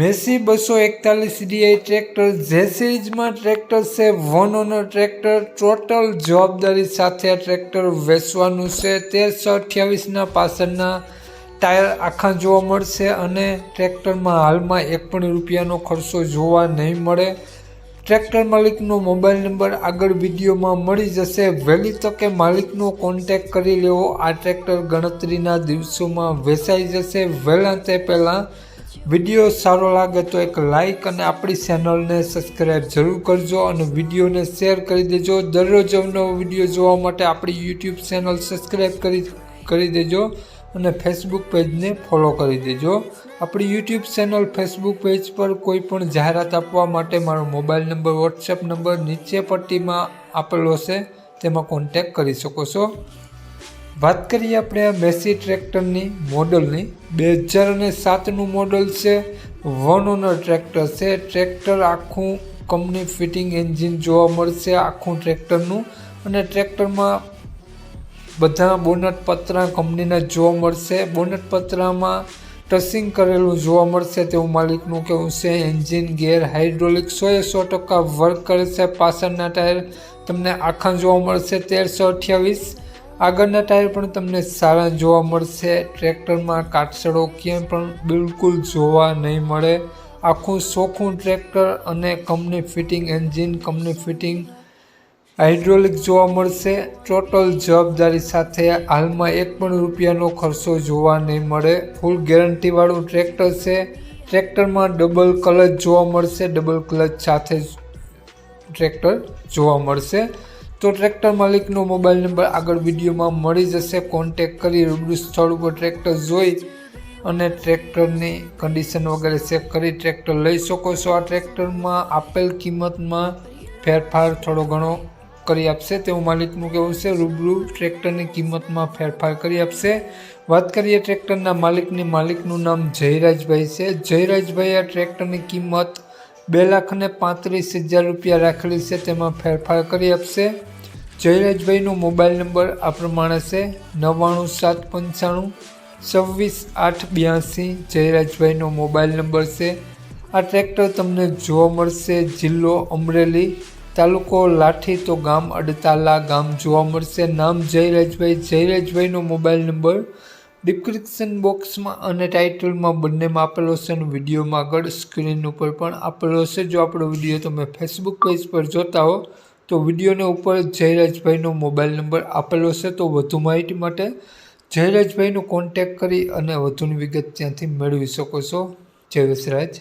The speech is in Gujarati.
મેસી બસો એકતાલીસ ડીઆઈ ટ્રેક્ટર જે ટ્રેક્ટર છે વન ઓનર ટ્રેક્ટર, ટોટલ જવાબદારી સાથે આ ટ્રેક્ટર વેચવાનું છે. તેરસો અઠ્યાવીસના પાછળના ટાયર આખા જોવા મળશે અને ટ્રેક્ટરમાં હાલમાં એક પણ રૂપિયાનો ખર્ચો જોવા નહીં મળે. ટ્રેક્ટર માલિકનો મોબાઈલ નંબર આગળ વિડીયોમાં મળી જશે. વહેલી તકે માલિકનો કોન્ટેક કરી લેવો. આ ટ્રેક્ટર ગણતરીના દિવસોમાં વેચાઈ જશે. વહેલા તે પહેલાં વીડિયો સારો લાગે તો એક લાઈક અને આપણી ચેનલને સબસ્ક્રાઈબ જરૂર કરજો અને વિડીયોને શેર કરી દેજો. દરરોજ અવનવો વીડિયો જોવા માટે આપણી યુટ્યુબ ચેનલ સબસ્ક્રાઈબ કરી કરી દેજો અને ફેસબુક પેજને ફોલો કરી દેજો. આપણી યુટ્યુબ ચેનલ ફેસબુક પેજ પર કોઈ પણ જાહેરાત આપવા માટે મારો મોબાઈલ નંબર વોટ્સએપ નંબર નીચે પટ્ટીમાં આપેલો છે તેમાં કોન્ટેક કરી શકો છો. વાત કરીએ આપણે આ મેસી ટ્રેક્ટરની મોડલની. બે હજાર અને સાતનું મોડલ છે, વન ઓનર ટ્રેક્ટર છે. ટ્રેક્ટર આખું કંપની ફિટિંગ એન્જિન જોવા મળશે આખું ટ્રેક્ટરનું. અને ટ્રેક્ટરમાં બધા બોનટ પતરા કંપનીના જોવા મળશે. બોનટ પતરામાં ટસિંગ કરેલું જોવા મળશે તેવું માલિકનું કહેવું છે. એન્જિન ગેર હાઇડ્રોલિક એ સો ટકા વર્ક કરે છે. પાછળના ટાયર તમને આખા જોવા મળશે. તેરસો અઠ્યાવીસ આગળના ટાયર પણ તમને સારા જોવા મળશે. ટ્રેક્ટરમાં કાટસડો ક્યાંય પણ બિલકુલ જોવા નહીં મળે. આખું ચોખ્ખું ટ્રેક્ટર અને company fitting engine, company fitting hydraulic જોવા મળશે. ટોટલ જવાબદારી સાથે હાલમાં એક પણ રૂપિયાનો ખર્ચો જોવા નહીં મળે. ફૂલ ગેરંટીવાળું ટ્રેક્ટર છે. ટ્રેક્ટરમાં ડબલ ક્લચ જોવા મળશે, ડબલ ક્લચ સાથે ટ્રેક્ટર જોવા મળશે. તો ટ્રેક્ટર માલિકનો મોબાઈલ નંબર આગળ વિડીયોમાં મળી જશે. કોન્ટેક કરી રૂબરૂ સ્થળ ઉપર ટ્રેક્ટર જોઈ અને ટ્રેક્ટરની કન્ડિશન વગેરે ચેક કરી ટ્રેક્ટર લઈ શકો છો. આ ટ્રેક્ટરમાં આપેલ કિંમતમાં ફેરફાર થોડો ઘણો કરી આપશે. તેવું માલિકનું કહેવું છે, રૂબરૂ ટ્રેક્ટરની કિંમતમાં ફેરફાર કરી આપશે. વાત કરીએ ટ્રેક્ટરના માલિકની. માલિકનું નામ જયરાજભાઈ છે. જયરાજભાઈ આ ટ્રેક્ટરની કિંમત બે લાખ અને પાંત્રીસ હજાર રૂપિયા રાખેલી છે. તેમાં ફેરફાર કરી આપશે. જયરાજભાઈનો મોબાઈલ નંબર આ પ્રમાણે છે, નવ્વાણું સાત પંચાણું છવ્વીસ આઠ બ્યાસી. જયરાજભાઈનો મોબાઈલ નંબર છે. આ ટ્રેક્ટર તમને જોવા મળશે, જિલ્લો અમરેલી તાલુકો લાઠી તો ગામ અડતાલા ગામ જોવા મળશે. નામ જયરાજભાઈ. જયરાજભાઈનો મોબાઈલ નંબર ડિસ્ક્રિપ્શન બોક્સમાં અને ટાઇટલમાં બંનેમાં આપેલો છે અને વિડીયોમાં આગળ સ્ક્રીન ઉપર પણ આપેલો છે. જો આપણો વીડિયો તમે ફેસબુક પેજ પર જોતા હો તો વિડીયોની ઉપર જયરાજભાઈનો મોબાઈલ નંબર આપેલો છે, તો વધુ માહિતી માટે જયરાજભાઈનો કોન્ટેક કરી અને વધુની વિગત ત્યાંથી મેળવી શકો છો. જય વસરાજ.